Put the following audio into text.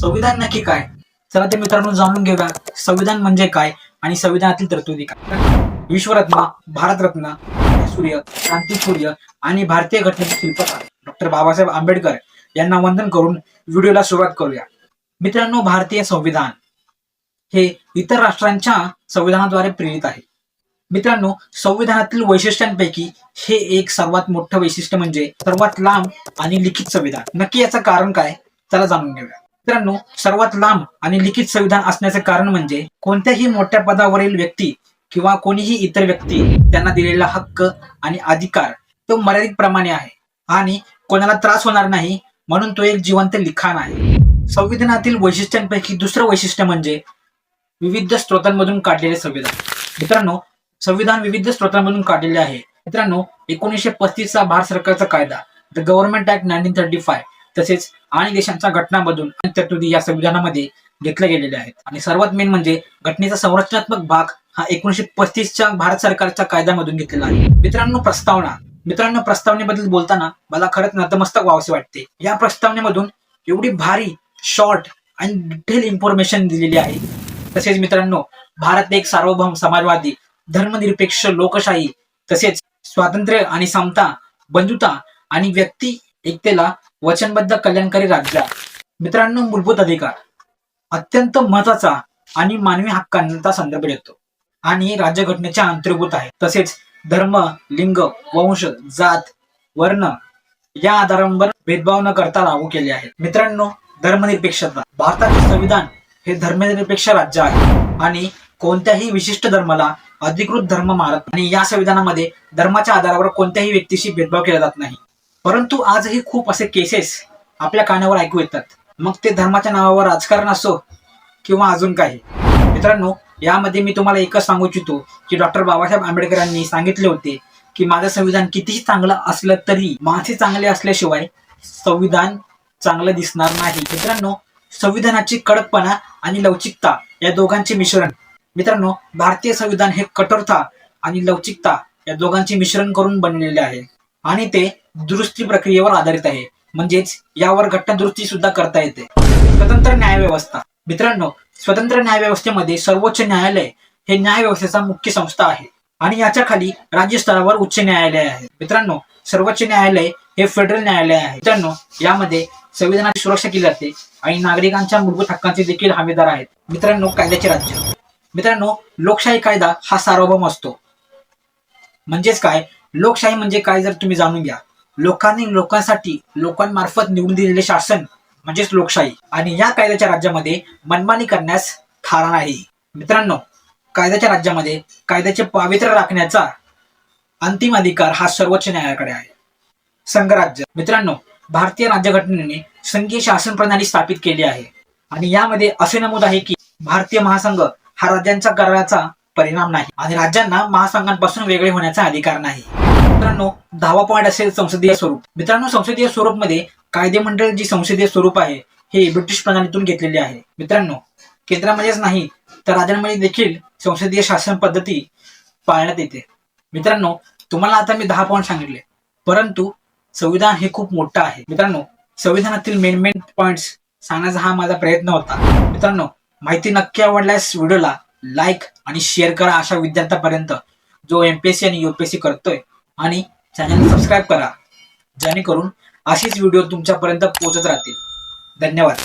संविधान नक्की काय? चला ते मित्रांनो जाणून घेऊया. संविधान म्हणजे काय आणि संविधानातील तरतुदी काय? विश्वरत्न भारतरत्न सूर्य क्रांती सूर्य आणि भारतीय घटनेचे शिल्पकार डॉक्टर बाबासाहेब आंबेडकर यांना वंदन करून व्हिडिओला सुरुवात करूया. मित्रांनो भारतीय संविधान हे इतर राष्ट्रांच्या संविधानाद्वारे प्रेरित आहे. मित्रांनो संविधानातील वैशिष्ट्यांपैकी हे एक सर्वात मोठं वैशिष्ट्य म्हणजे सर्वात लांब आणि लिखित संविधान. नक्की याचं कारण काय? त्याला जाणून घेऊया. मित्रांनो सर्वात लांब आणि लिखित संविधान असण्याचे कारण म्हणजे कोणत्याही मोठ्या पदावरील व्यक्ती किंवा कोणीही इतर व्यक्ती त्यांना दिलेला हक्क आणि अधिकार तो मर्यादित प्रमाणे आहे आणि कोणाला त्रास होणार नाही म्हणून तो एक जिवंत लिखाण आहे. संविधानातील वैशिष्ट्यांपैकी दुसरं वैशिष्ट्य म्हणजे विविध स्रोतांमधून काढलेले संविधान. मित्रांनो संविधान विविध स्रोतांमधून काढलेले आहे. मित्रांनो एकोणीसशे पस्तीसचा भारत सरकारचा कायदा the government act nineteen thirty five तसेच आणि देशांच्या घटनामधून आणि तरतुदी या संविधानामध्ये घेतल्या गेलेल्या आहेत. आणि सर्वात मेन म्हणजे घटनेचा संरचनात्मक भाग हा एकोणीशे पस्तीसच्या भारत सरकारच्या कायद्यामधून घेतलेला आहे. मित्रांनो प्रस्तावना. मित्रांनो प्रस्तावनेबद्दल बोलताना मला खरंच नतमस्तक व्हावसे वाटते. या प्रस्तावनेमधून एवढी भारी शॉर्ट आणि डिटेल इन्फॉर्मेशन दिलेली आहे. तसेच मित्रांनो भारत एक सार्वभौम समाजवादी धर्मनिरपेक्ष लोकशाही तसेच स्वातंत्र्य आणि समता बंधुता आणि व्यक्ती एकतेला वचनबद्ध कल्याणकारी राज्य. मित्रांनो मूलभूत अधिकार. अत्यंत महत्त्वाचा आणि मानवी हक्कांचा संदर्भ देतो. आणि राज्यघटनेच्या अंतर्भूत आहे. तसेच धर्म लिंग वंश जात वर्ण या आधारांवर भेदभाव न करता लागू केले आहेत. मित्रांनो धर्मनिरपेक्षता. भारताचे संविधान हे धर्मनिरपेक्ष राज्य आहे. आणि कोणत्याही विशिष्ट धर्माला अधिकृत धर्म मारत आणि या संविधानामध्ये धर्माच्या आधारावर कोणत्याही व्यक्तीशी भेदभाव केला जात नाही. परंतु आजही खूप असे केसेस आपल्या कानावर ऐकू येतात. मग ते धर्माच्या नावावर राजकारण असो किंवा अजून काही. मित्रांनो यामध्ये मी तुम्हाला एकच सांगू इच्छितो की डॉक्टर बाबासाहेब आंबेडकरांनी सांगितले होते की माझं संविधान कितीही चांगलं असलं तरी माझे चांगले असल्याशिवाय संविधान चांगलं दिसणार नाही. मित्रांनो संविधानाची कडकपणा आणि लवचिकता या दोघांचे मिश्रण. मित्रांनो भारतीय संविधान हे कठोरता आणि लवचिकता या दोघांचे मिश्रण करून बनलेले आहे. आणि ते दुरुस्ती प्रक्रियेवर आधारित आहे. म्हणजेच यावर घटना दुरुस्ती सुद्धा करता येते. स्वतंत्र न्याय व्यवस्था. मित्रांनो स्वतंत्र न्यायव्यवस्थेमध्ये सर्वोच्च न्यायालय हे न्याय व्यवस्थेचा मुख्य संस्था आहे. आणि याच्या खाली राज्य स्तरावर उच्च न्यायालय आहे. मित्रांनो सर्वोच्च न्यायालय हे फेडरल न्यायालय आहे. मित्रांनो यामध्ये संविधानाची सुरक्षा केली जाते आणि नागरिकांच्या मूलभूत हक्कांचे देखील हमीदार आहेत. मित्रांनो कायद्याचे राज्य. मित्रांनो लोकशाही कायदा हा सार्वभौम असतो. म्हणजेच काय? लोकशाही म्हणजे काय जर तुम्ही जाणून घ्या. लोकांनी लोकांसाठी लोकांमार्फत निवडून दिलेले शासन म्हणजेच लोकशाही. आणि या कायद्याच्या राज्यामध्ये मनमानी करण्यास थारा नाही. मित्रांनो कायद्याच्या राज्यामध्ये कायद्याचे पावित्र्य राखण्याचा अंतिम अधिकार हा सर्वोच्च न्यायालयाकडे आहे. संघराज्य मित्रांनो भारतीय राज्यघटनेने संघीय शासन प्रणाली स्थापित केली आहे. आणि यामध्ये असे नमूद आहे की भारतीय महासंघ हा राज्यांच्या कराराचा परिणाम नाही आणि राज्यांना महासंघांपासून वेगळे होण्याचा अधिकार नाही. मित्रांनो दहावा पॉईंट असेल संसदीय स्वरूप. मित्रांनो संसदीय स्वरूपमध्ये कायदेमंडळ जी संसदीय स्वरूप आहे हे ब्रिटिश प्रणालीतून घेतलेले आहे. मित्रांनो केंद्रामध्येच नाही तर राज्यांमध्ये देखील संसदीय शासन पद्धती पाळण्यात येते. मित्रांनो तुम्हाला आता मी दहा पॉईंट सांगितले परंतु संविधान हे खूप मोठं आहे. मित्रांनो संविधानातील मेन मेन पॉईंट्स सांगण्याचा हा माझा प्रयत्न होता. मित्रांनो माहिती नक्की आवडल्यास व्हिडिओला लाईक आणि शेअर करा अशा विद्यार्थ्यापर्यंत जो एमपीएससी आणि युपीएससी करतोय. आणि चॅनल सबस्क्राईब करा. जेणेकरून अशीच व्हिडिओ तुमच्यापर्यंत पोहोचत राहतील. धन्यवाद.